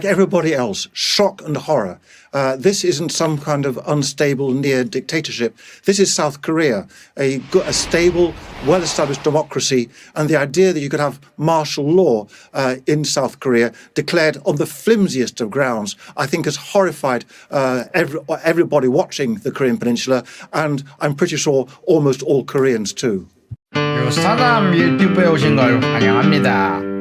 like everybody else, shock and horror. Uh, this isn't some kind of unstable near dictatorship. This is South Korea, a, go- a stable, well established democracy. And the idea that you could have martial law uh, in South Korea declared on the flimsiest of grounds, I think has horrified uh, every, everybody watching the Korean Peninsula. And I'm pretty sure almost all Koreans too. 유사남 유튜브에 오신 걸 환영합니다.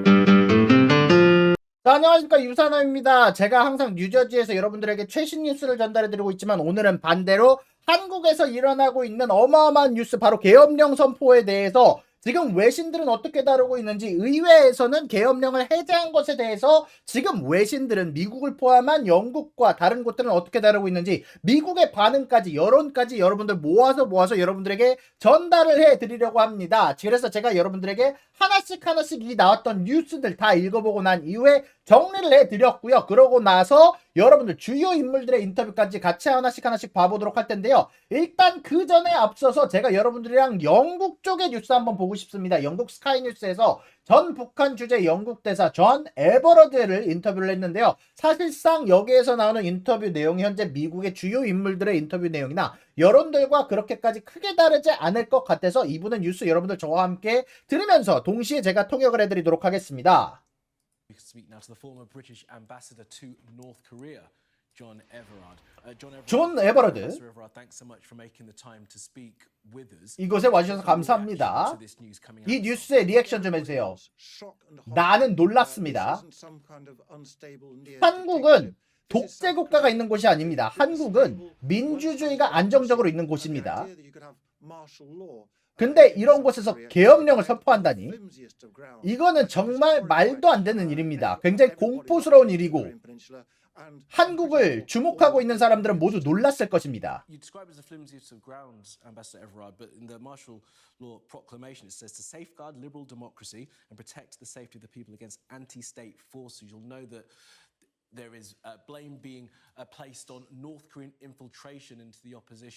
자, 안녕하십니까 유사남입니다. 제가 항상 뉴저지에서 여러분들에게 최신 뉴스를 전달해드리고 있지만 오늘은 반대로 한국에서 일어나고 있는 어마어마한 뉴스 바로 계엄령 선포에 대해서 지금 외신들은 어떻게 다루고 있는지 의회에서는 계엄령을 해제한 것에 대해서 지금 외신들은 미국을 포함한 영국과 다른 곳들은 어떻게 다루고 있는지 미국의 반응까지 여론까지 여러분들 모아서 모아서 여러분들에게 전달을 해 드리려고 합니다. 그래서 제가 여러분들에게 하나씩 하나씩 이 나왔던 뉴스들 다 읽어보고 난 이후에 정리를 해 드렸고요. 그러고 나서 여러분들 주요 인물들의 인터뷰까지 같이 하나씩 하나씩 봐보도록 할 텐데요. 일단 그 전에 앞서서 제가 여러분들이랑 영국 쪽의 뉴스 한번 보고 싶습니다. 영국 스카이 뉴스에서 전 북한 주재 영국 대사 존 에버러드를 인터뷰를 했는데요. 사실상 여기에서 나오는 인터뷰 내용이 현재 미국의 주요 인물들의 인터뷰 내용이나 여론들과 그렇게까지 크게 다르지 않을 것 같아서 이분은 뉴스 여러분들 저와 함께 들으면서 동시에 제가 통역을 해드리도록 하겠습니다. We speak now to the former British ambassador to North Korea, John Everard. Uh, John Everard. 존 에버러드. Professor Everard, thanks so much for making the time to speak with us. 이곳에 와주셔서 감사합니다. To this news coming 이 out. 뉴스에 리액션 좀 해주세요. 나는 놀랐습니다. Uh, 한국은 독재 국가가. 있는 곳이 아닙니다. 한국은 민주주의가 안정적으로 있는 곳입니다. 근데 이런 곳에서 계엄령을 선포한다니 이거는 정말 말도 안 되는 일입니다. 굉장히 공포스러운 일이고 한국을 주목하고 있는 사람들은 모두 놀랐을 것입니다. Uh,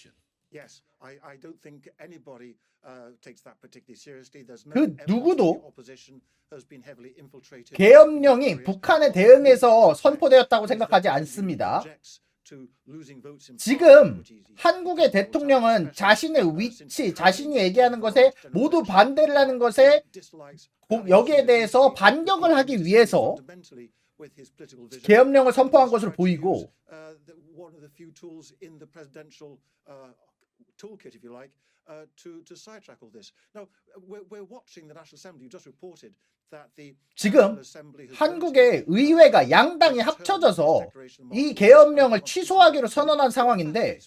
uh. Yes, I, I don't think anybody uh, takes that particularly seriously. There's no 그 누구도 the opposition has been heavily infiltrated. 계엄령이 북한에 대응해서 선포되었다고 생각하지 않습니다. 지금 한국의 대통령은 자신의 위치, 자신이 얘기하는 것에 모두 반대를 하는 것에 고- 여기에 대해서 반격을 하기 위해서 계엄령을 선포한 것으로 보이고 toolkit, if you like, uh, to to sidetrack all this. Now, we're, we're watching the National Assembly. You just reported that the 지금 한국의 의회가 양당이 합쳐져서 이 계엄령을 취소하기로 선언한 상황인데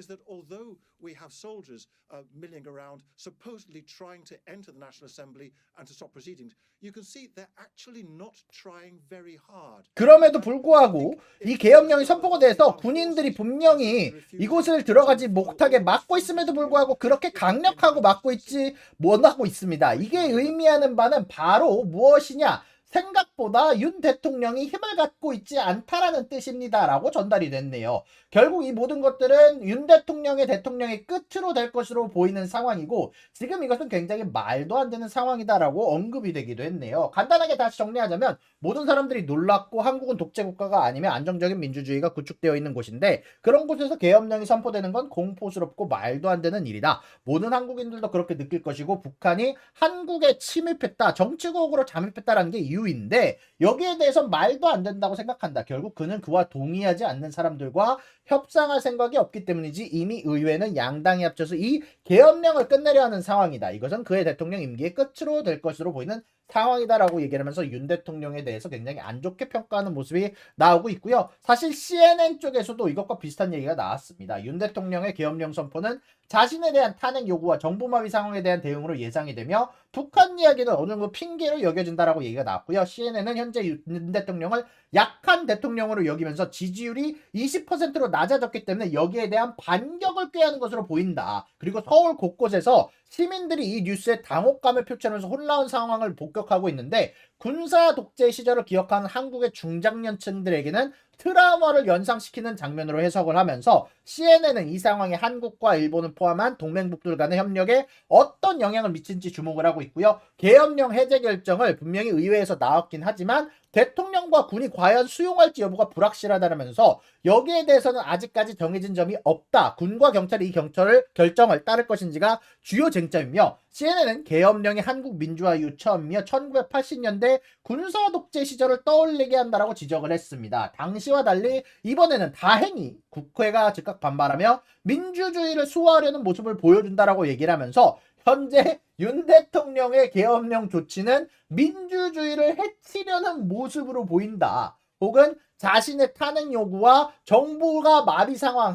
is that although we have soldiers uh, milling around, supposedly trying to enter the National Assembly and to stop proceedings, you can see they're actually not trying very hard. 그럼에도 불구하고 이 계엄령이 선포가 돼서 군인들이 분명히 이곳을 들어가지 못하게 막고 있음에도 불구하고 그렇게 강력하고 막고 있지 못하고 있습니다. 이게 의미하는 바는 바로 무엇이냐? 생각보다 윤 대통령이 힘을 갖고 있지 않다라는 뜻입니다라고 전달이 됐네요. 결국 이 모든 것들은 윤 대통령의 대통령의 끝으로 될 것으로 보이는 상황이고 지금 이것은 굉장히 말도 안 되는 상황이다라고 언급이 되기도 했네요. 간단하게 다시 정리하자면 모든 사람들이 놀랐고 한국은 독재 국가가 아니면 안정적인 민주주의가 구축되어 있는 곳인데 그런 곳에서 계엄령이 선포되는 건 공포스럽고 말도 안 되는 일이다. 모든 한국인들도 그렇게 느낄 것이고 북한이 한국에 침입했다, 정치국으로 잠입했다라는 게 이유 인데 여기에 대해서 말도 안 된다고 생각한다. 결국 그는 그와 동의하지 않는 사람들과 협상할 생각이 없기 때문이지 이미 의회는 양당이 합쳐서 이 계엄령을 끝내려 하는 상황이다. 이것은 그의 대통령 임기의 끝으로 될 것으로 보이는 상황이다라고 얘기를 하면서 윤 대통령에 대해서 굉장히 안 좋게 평가하는 모습이 나오고 있고요. 사실 CNN 쪽에서도 이것과 비슷한 얘기가 나왔습니다. 윤 대통령의 계엄령 선포는 자신에 대한 탄핵 요구와 정부마비 상황에 대한 대응으로 예상이 되며 북한 이야기는 어느 정도 핑계로 여겨진다라고 얘기가 나왔고요. CNN은 현재 윤 대통령을 약한 대통령으로 여기면서 지지율이 20%로 낮아졌기 때문에 여기에 대한 반격을 꾀하는 것으로 보인다. 그리고 서울 곳곳에서 시민들이 이 뉴스에 당혹감을 표출하면서 혼란한 상황을 복격 하고 있는데 군사 독재 시절을 기억하는 한국의 중장년층들에게는 트라우마를 연상시키는 장면으로 해석을 하면서 CNN은 이 상황이 한국과 일본을 포함한 동맹국들 간의 협력에 어떤 영향을 미친지 주목을 하고 있고요. 계엄령 해제 결정을 분명히 의회에서 나왔긴 하지만 대통령과 군이 과연 수용할지 여부가 불확실하다면서 여기에 대해서는 아직까지 정해진 점이 없다. 군과 경찰이 이 경찰을 결정을 따를 것인지가 주요 쟁점이며 CNN은 계엄령이 한국 민주화 이후 처음이며 1980년대 군사 독재 시절을 떠올리게 한다라고 지적을 했습니다. 당시와 달리 이번에는 다행히 국회가 즉각 반발하며 민주주의를 수호하려는 모습을 보여준다라고 얘기를 하면서 현재 윤 대통령의 계엄령 조치는 민주주의를 해치려는 모습으로 보인다. 혹은 자신의 탄핵 요구와 정부가 마비 상황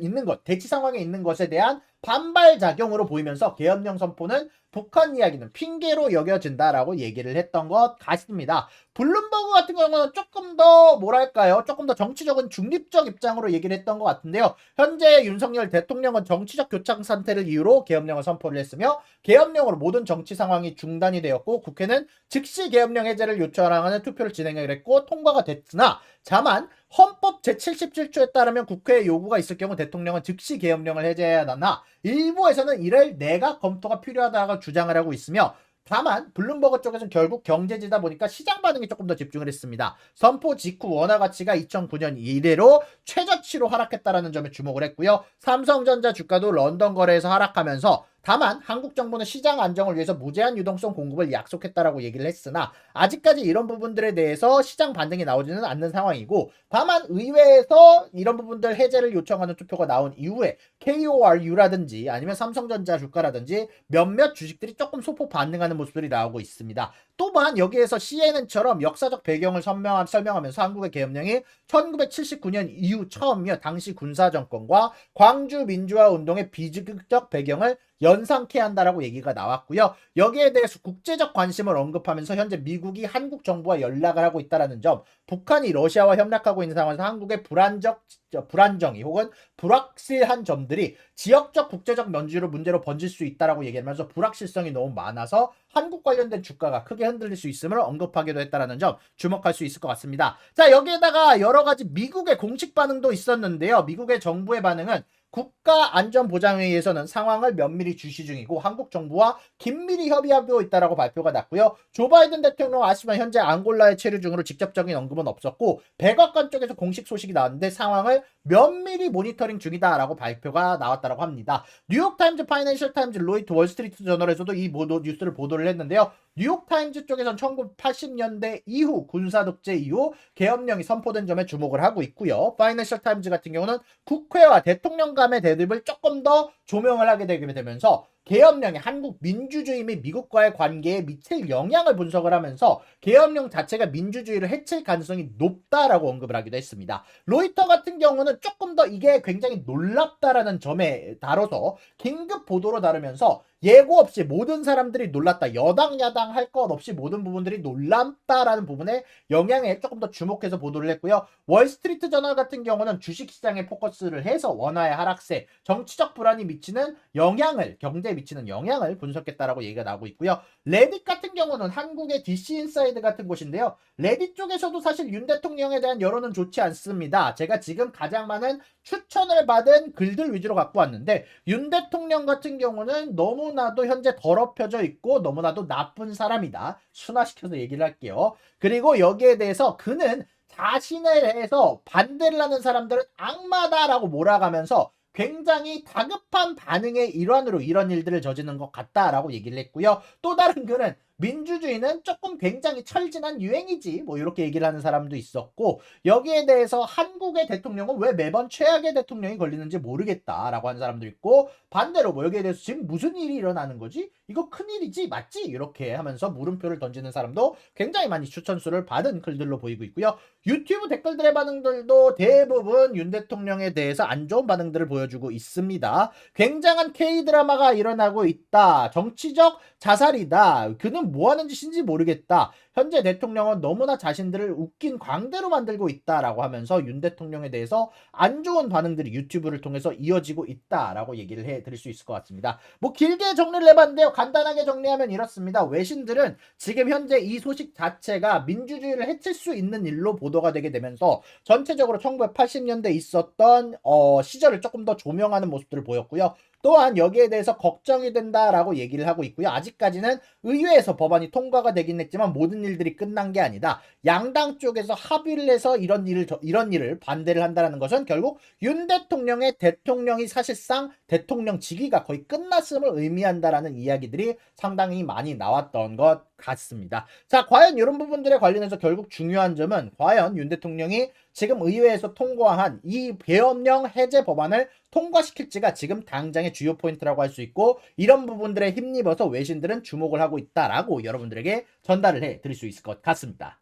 있는 것, 대치 상황에 있는 것에 대한 반발 작용으로 보이면서 계엄령 선포는 북한 이야기는 핑계로 여겨진다라고 얘기를 했던 것 같습니다. 블룸버그 같은 경우는 조금 더 뭐랄까요? 조금 더 정치적인 중립적 입장으로 얘기를 했던 것 같은데요. 현재 윤석열 대통령은 정치적 교착 상태를 이유로 계엄령을 선포를 했으며 계엄령으로 모든 정치 상황이 중단이 되었고 국회는 즉시 계엄령 해제를 요청하는 투표를 진행을 했고 통과가 됐으나 다만 헌법 제77조에 따르면 국회의 요구가 있을 경우 대통령은 즉시 계엄령을 해제해야 하나 일부에서는 이를 내각 검토가 필요하다고 주장을 하고 있으며 다만 블룸버그 쪽에서는 결국 경제지다 보니까 시장 반응에 조금 더 집중을 했습니다. 선포 직후 원화 가치가 2009년 이래로 최저치로 하락했다라는 점에 주목을 했고요. 삼성전자 주가도 런던 거래에서 하락하면서 다만 한국 정부는 시장 안정을 위해서 무제한 유동성 공급을 약속했다라고 얘기를 했으나 아직까지 이런 부분들에 대해서 시장 반등이 나오지는 않는 상황이고 다만 의회에서 이런 부분들 해제를 요청하는 투표가 나온 이후에 KORU라든지 아니면 삼성전자 주가라든지 몇몇 주식들이 조금 소폭 반등하는 모습들이 나오고 있습니다. 또한 여기에서 CNN처럼 역사적 배경을 설명하, 설명하면서 한국의 계엄령이 1979년 이후 처음이며 당시 군사 정권과 광주 민주화 운동의 비극적 배경을 연상케 한다라고 얘기가 나왔고요. 여기에 대해서 국제적 관심을 언급하면서 현재 미국이 한국 정부와 연락을 하고 있다라는 점, 북한이 러시아와 협력하고 있는 상황에서 한국의 불안적 불안정이 혹은 불확실한 점들이 지역적 국제적 면주로 문제로 번질 수 있다라고 얘기하면서 불확실성이 너무 많아서 한국 관련된 주가가 크게 흔들릴 수 있음을 언급하기도 했다라는 점 주목할 수 있을 것 같습니다. 자 여기에다가 여러 가지 미국의 공식 반응도 있었는데요. 미국의 정부의 반응은 국가안전보장회의에서는 상황을 면밀히 주시 중이고 한국 정부와 긴밀히 협의하고 있다라고 발표가 났고요. 조 바이든 대통령 아시면 현재 앙골라에 체류 중으로 직접적인 언급은 없었고 백악관 쪽에서 공식 소식이 나왔는데 상황을 면밀히 모니터링 중이다라고 발표가 나왔다라고 합니다. 뉴욕타임즈, 파이낸셜 타임즈, 로이트 월스트리트 저널에서도 이 보도 뉴스를 보도를 했는데요. 뉴욕타임즈 쪽에선 1980년대 이후 군사 독재 이후 계엄령이 선포된 점에 주목을 하고 있고요. 파이낸셜 타임즈 같은 경우는 국회와 대통령 간의 대립을 조금 더 조명을 하게 되게 되면서 계엄령이 한국 민주주의 및 미국과의 관계에 미칠 영향을 분석을 하면서 계엄령 자체가 민주주의를 해칠 가능성이 높다라고 언급을 하기도 했습니다. 로이터 같은 경우는 조금 더 이게 굉장히 놀랍다라는 점에 다뤄서 긴급 보도로 다루면서 예고 없이 모든 사람들이 놀랐다. 여당, 야당 할 것 없이 모든 부분들이 놀랍다라는 부분에 영향에 조금 더 주목해서 보도를 했고요. 월스트리트 저널 같은 경우는 주식시장에 포커스를 해서 원화의 하락세, 정치적 불안이 미치는 영향을, 경제에 미치는 영향을 분석했다라고 얘기가 나오고 있고요. 레딧 같은 경우는 한국의 DC 인사이드 같은 곳인데요. 레딧 쪽에서도 사실 윤 대통령에 대한 여론은 좋지 않습니다. 제가 지금 가장 많은 추천을 받은 글들 위주로 갖고 왔는데 윤 대통령 같은 경우는 너무 나도 현재 더럽혀져 있고 너무나도 나쁜 사람이다. 순화시켜서 얘기를 할게요. 그리고 여기에 대해서 그는 자신에 대해서 반대를 하는 사람들은 악마다라고 몰아가면서 굉장히 다급한 반응의 일환으로 이런 일들을 저지르는 것 같다라고 얘기를 했고요. 또 다른 글은 민주주의는 조금 굉장히 철진한 유행이지 뭐 이렇게 얘기를 하는 사람도 있었고 여기에 대해서 한국의 대통령은 왜 매번 최악의 대통령이 걸리는지 모르겠다라고 하는 사람도 있고 반대로 뭐 여기에 대해서 지금 무슨 일이 일어나는 거지? 이거 큰일이지 맞지? 이렇게 하면서 물음표를 던지는 사람도 굉장히 많이 추천수를 받은 글들로 보이고 있고요. 유튜브 댓글들의 반응들도 대부분 윤 대통령에 대해서 안 좋은 반응들을 보여주고 있습니다. 굉장한 K 드라마가 일어나고 있다. 정치적 자살이다. 그는 대통령은 뭐 하는 짓인지 모르겠다. 현재 대통령은 너무나 자신들을 웃긴 광대로 만들고 있다라고 하면서 윤 대통령에 대해서 안 좋은 반응들이 유튜브를 통해서 이어지고 있다라고 얘기를 해 드릴 수 있을 것 같습니다. 뭐 길게 정리를 해봤는데요. 간단하게 정리하면 이렇습니다. 외신들은 지금 현재 이 소식 자체가 민주주의를 해칠 수 있는 일로 보도가 되게 되면서 전체적으로 1980년대 있었던 어, 시절을 조금 더 조명하는 모습들을 보였고요. 또한 여기에 대해서 걱정이 된다라고 얘기를 하고 있고요. 아직까지는 의회에서 법안이 통과가 되긴 했지만 모든 일들이 끝난 게 아니다. 양당 쪽에서 합의를 해서 이런 일을 저- 이런 일을 반대를 한다라는 것은 결국 윤 대통령의 대통령이 사실상 대통령 직위가 거의 끝났음을 의미한다라는 이야기들이 상당히 많이 나왔던 것 같습니다. 자, 과연 이런 부분들에 관련해서 결국 중요한 점은 과연 윤 대통령이 지금 의회에서 통과한 이 계엄령 해제 법안을 통과시킬지가 지금 당장의 주요 포인트라고 할 수 있고 이런 부분들에 힘입어서 외신들은 주목을 하고 있다라고 여러분들에게 전달을 해 드릴 수 있을 것 같습니다.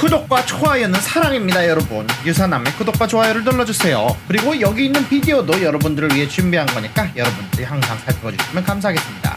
구독과 좋아요는 사랑입니다 여러분 유사남의 구독과 좋아요를 눌러주세요 그리고 여기 있는 비디오도 여러분들을 위해 준비한 거니까 여러분들이 항상 살펴봐 주시면 감사하겠습니다